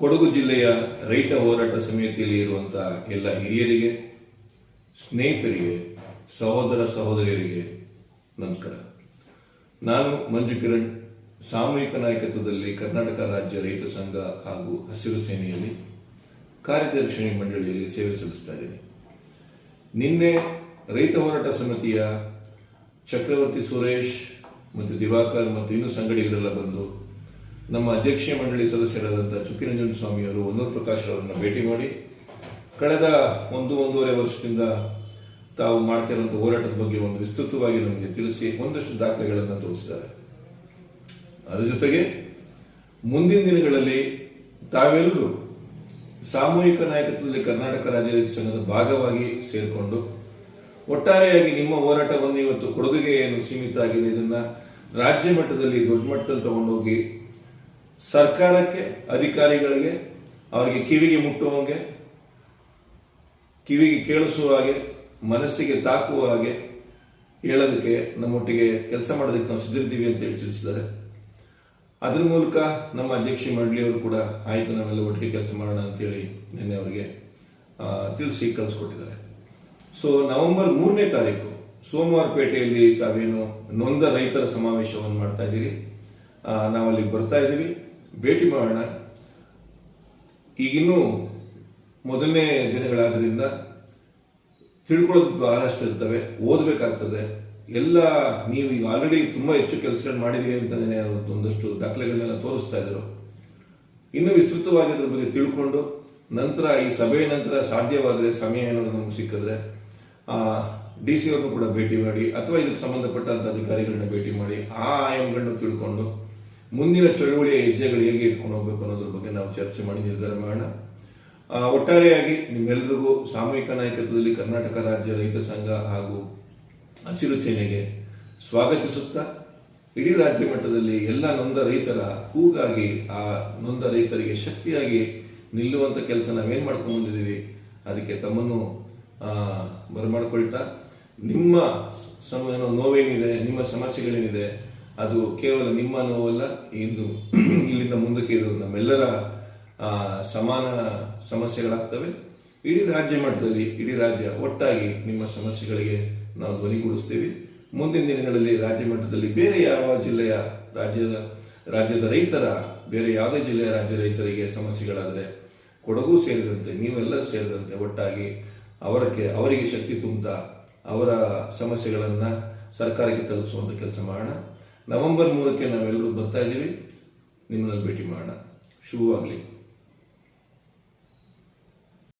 ಕೊಡಗು ಜಿಲ್ಲೆಯ ರೈತ ಹೋರಾಟ ಸಮಿತಿಯಲ್ಲಿ ಇರುವಂತಹ ಎಲ್ಲ ಹಿರಿಯರಿಗೆ, ಸ್ನೇಹಿತರಿಗೆ, ಸಹೋದರ ಸಹೋದರಿಯರಿಗೆ ನಮಸ್ಕಾರ. ನಾನು ಮಂಜು ಕಿರಣ್, ಸಾಮೂಹಿಕ ನಾಯಕತ್ವದಲ್ಲಿ ಕರ್ನಾಟಕ ರಾಜ್ಯ ರೈತ ಸಂಘ ಹಾಗೂ ಹಸಿರು ಸೇನೆಯಲ್ಲಿ ಕಾರ್ಯದರ್ಶಿ ಮಂಡಳಿಯಲ್ಲಿ ಸೇವೆ ಸಲ್ಲಿಸ್ತಾ ಇದ್ದೀನಿ. ನಿನ್ನೆ ರೈತ ಹೋರಾಟ ಸಮಿತಿಯ ಚಕ್ರವರ್ತಿ ಸುರೇಶ್ ಮತ್ತು ದಿವಾಕರ್ ಮತ್ತು ಇನ್ನು ಸಂಗಡಿಗರೆಲ್ಲ ಬಂದು ನಮ್ಮ ಅಧ್ಯಕ್ಷೀಯ ಮಂಡಳಿ ಸದಸ್ಯರಾದಂಥ ಚುಕ್ಕಿರಂಜನ್ ಸ್ವಾಮಿಯವರು ಹೊನ್ನೂರು ಪ್ರಕಾಶ್ ಅವರನ್ನು ಭೇಟಿ ಮಾಡಿ, ಕಳೆದ ಒಂದು ಒಂದೂವರೆ ವರ್ಷದಿಂದ ತಾವು ಮಾಡ್ತಿರುವಂಥ ಹೋರಾಟದ ಬಗ್ಗೆ ಒಂದು ವಿಸ್ತೃತವಾಗಿ ನಮಗೆ ತಿಳಿಸಿ ಒಂದಷ್ಟು ದಾಖಲೆಗಳನ್ನು ತೋರಿಸಿದ್ದಾರೆ. ಅದರ ಜೊತೆಗೆ ಮುಂದಿನ ದಿನಗಳಲ್ಲಿ ತಾವೆಲ್ಲರೂ ಸಾಮೂಹಿಕ ನಾಯಕತ್ವದಲ್ಲಿ ಕರ್ನಾಟಕ ರಾಜ್ಯ ರೈತ ಸಂಘದ ಭಾಗವಾಗಿ ಸೇರಿಕೊಂಡು ಒಟ್ಟಾರೆಯಾಗಿ ನಿಮ್ಮ ಹೋರಾಟವನ್ನು ಇವತ್ತು ಕೊಡುಗೆಗೆ ಏನು ಸೀಮಿತ ಆಗಿದೆ ಇದನ್ನು ರಾಜ್ಯ ಮಟ್ಟದಲ್ಲಿ ದೊಡ್ಡ ಮಟ್ಟದಲ್ಲಿ ತಗೊಂಡೋಗಿ ಸರ್ಕಾರಕ್ಕೆ, ಅಧಿಕಾರಿಗಳಿಗೆ, ಅವರಿಗೆ ಕಿವಿಗೆ ಮುಟ್ಟುವಂಗೆ, ಕಿವಿಗೆ ಕೇಳಿಸುವ ಹಾಗೆ, ಮನಸ್ಸಿಗೆ ತಾಕುವ ಹಾಗೆ ಹೇಳೋದಕ್ಕೆ ನಮ್ಮೊಟ್ಟಿಗೆ ಕೆಲಸ ಮಾಡೋದಕ್ಕೆ ನಾವು ಸಿದ್ಧಿರ್ತೀವಿ ಅಂತ ಹೇಳಿ ತಿಳಿಸಿದ್ದಾರೆ. ಅದ್ರ ಮೂಲಕ ನಮ್ಮ ಅಧ್ಯಕ್ಷ ಮಂಡಳಿಯವರು ಕೂಡ, ಆಯಿತು, ನಾವೆಲ್ಲ ಒಟ್ಟಿಗೆ ಕೆಲಸ ಮಾಡೋಣ ಅಂತೇಳಿ ನಿನ್ನೆ ಅವರಿಗೆ ತಿಳಿಸಿ ಕಳಿಸ್ಕೊಟ್ಟಿದ್ದಾರೆ. ಸೊ ನವೆಂಬರ್ ಮೂರನೇ ತಾರೀಕು, ಸೋಮವಾರಪೇಟೆಯಲ್ಲಿ ತಾವೇನು ನೊಂದ ರೈತರ ಸಮಾವೇಶವನ್ನು ಮಾಡ್ತಾ ಇದ್ದೀರಿ. ಆ, ನಾವಲ್ಲಿ ಬರ್ತಾ ಇದ್ದೀವಿ. ಭೇಟಿ ಮಾಡೋಣ. ಈಗಿನ್ನೂ ಮೊದಲನೇ ದಿನಗಳಾದ್ರಿಂದ ತಿಳ್ಕೊಳ್ಳೋದು ಬಹಳಷ್ಟು ಇರ್ತವೆ ಓದಬೇಕಾಗ್ತದೆ. ಎಲ್ಲ ನೀವು ಈಗ ಆಲ್ರೆಡಿ ತುಂಬ ಹೆಚ್ಚು ಕೆಲಸಗಳು ಮಾಡಿದೀವಿ ಅಂತಲೇ ಒಂದಷ್ಟು ದಾಖಲೆಗಳನ್ನೆಲ್ಲ ತೋರಿಸ್ತಾ ಇದ್ರು. ಇನ್ನು ವಿಸ್ತೃತವಾಗಿ ಅದ್ರ ಬಗ್ಗೆ ತಿಳ್ಕೊಂಡು ನಂತರ ಈ ಸಭೆಯ ನಂತರ ಸಾಧ್ಯವಾದರೆ ಸಮಯ ಏನೋ ನಮ್ಗೆ ಸಿಕ್ಕಿದ್ರೆ ಡಿ ಸಿ ಅವ್ರನ್ನು ಕೂಡ ಭೇಟಿ ಮಾಡಿ ಅಥವಾ ಇದಕ್ಕೆ ಸಂಬಂಧಪಟ್ಟಂಥ ಅಧಿಕಾರಿಗಳನ್ನ ಭೇಟಿ ಮಾಡಿ ಆ ಆಯಾಮಗಳನ್ನ ತಿಳ್ಕೊಂಡು ಮುಂದಿನ ಚಳುವಳಿಯ ಹೆಜ್ಜೆಗಳು ಹೇಗೆ ಇಟ್ಕೊಂಡು ಹೋಗ್ಬೇಕು ಅನ್ನೋದ್ರ ಬಗ್ಗೆ ನಾವು ಚರ್ಚೆ ಮಾಡಿ ನಿರ್ಧಾರ ಮಾಡೋಣ. ಒಟ್ಟಾರೆಯಾಗಿ ನಿಮ್ಮೆಲ್ಲರಿಗೂ ಸಾಮೂಹಿಕ ನಾಯಕತ್ವದಲ್ಲಿ ಕರ್ನಾಟಕ ರಾಜ್ಯ ರೈತ ಸಂಘ ಹಾಗೂ ಹಸಿರು ಸೇನೆಗೆ ಸ್ವಾಗತಿಸುತ್ತಾ ಇಡೀ ರಾಜ್ಯ ಮಟ್ಟದಲ್ಲಿ ಎಲ್ಲ ನೊಂದ ರೈತರ ಕೂಗಾಗಿ ಆ ನೊಂದ ರೈತರಿಗೆ ಶಕ್ತಿಯಾಗಿ ನಿಲ್ಲುವಂತ ಕೆಲಸ ನಾವೇನು ಮಾಡ್ಕೊಂಡು ಬಂದಿದ್ದೀವಿ, ಅದಕ್ಕೆ ತಮ್ಮನ್ನು ಬರಮಾಡ್ಕೊಳ್ತಾ ನಿಮ್ಮ ಸಮ ನೋವೇನಿದೆ, ನಿಮ್ಮ ಸಮಸ್ಯೆಗಳೇನಿದೆ ಅದು ಕೇವಲ ನಿಮ್ಮ ನೋವಲ್ಲ, ಇಂದು ಇಲ್ಲಿಂದ ಮುಂದಕ್ಕೆ ಇದು ನಮ್ಮೆಲ್ಲರ ಸಮಾನ ಸಮಸ್ಯೆಗಳಾಗ್ತವೆ. ಇಡೀ ರಾಜ್ಯ ಮಟ್ಟದಲ್ಲಿ, ಇಡೀ ರಾಜ್ಯ ಒಟ್ಟಾಗಿ ನಿಮ್ಮ ಸಮಸ್ಯೆಗಳಿಗೆ ನಾವು ಧ್ವನಿಗೂಡಿಸ್ತೀವಿ ಮುಂದಿನ ದಿನಗಳಲ್ಲಿ ರಾಜ್ಯ ಮಟ್ಟದಲ್ಲಿ ಬೇರೆ ಯಾವ ಜಿಲ್ಲೆಯ ರಾಜ್ಯದ ರಾಜ್ಯದ ರೈತರ, ಬೇರೆ ಯಾವುದೇ ಜಿಲ್ಲೆಯ ರಾಜ್ಯ ರೈತರಿಗೆ ಸಮಸ್ಯೆಗಳಾದರೆ ಕೊಡಗು ಸೇರಿದಂತೆ, ನೀವೆಲ್ಲ ಸೇರಿದಂತೆ ಒಟ್ಟಾಗಿ ಅವರಕ್ಕೆ, ಅವರಿಗೆ ಶಕ್ತಿ ತುಂಬುತ್ತಾ ಅವರ ಸಮಸ್ಯೆಗಳನ್ನು ಸರ್ಕಾರಕ್ಕೆ ತಲುಪಿಸುವಂಥ ಕೆಲಸ ಮಾಡೋಣ. ನವೆಂಬರ್ ಮೂರಕ್ಕೆ ನಾವೆಲ್ಲರೂ ಬರ್ತಾ ಇದ್ದೀವಿ. ನಿಮ್ಮನ್ನು ಭೇಟಿ ಮಾಡೋಣ. ಶುಭವಾಗಲಿ.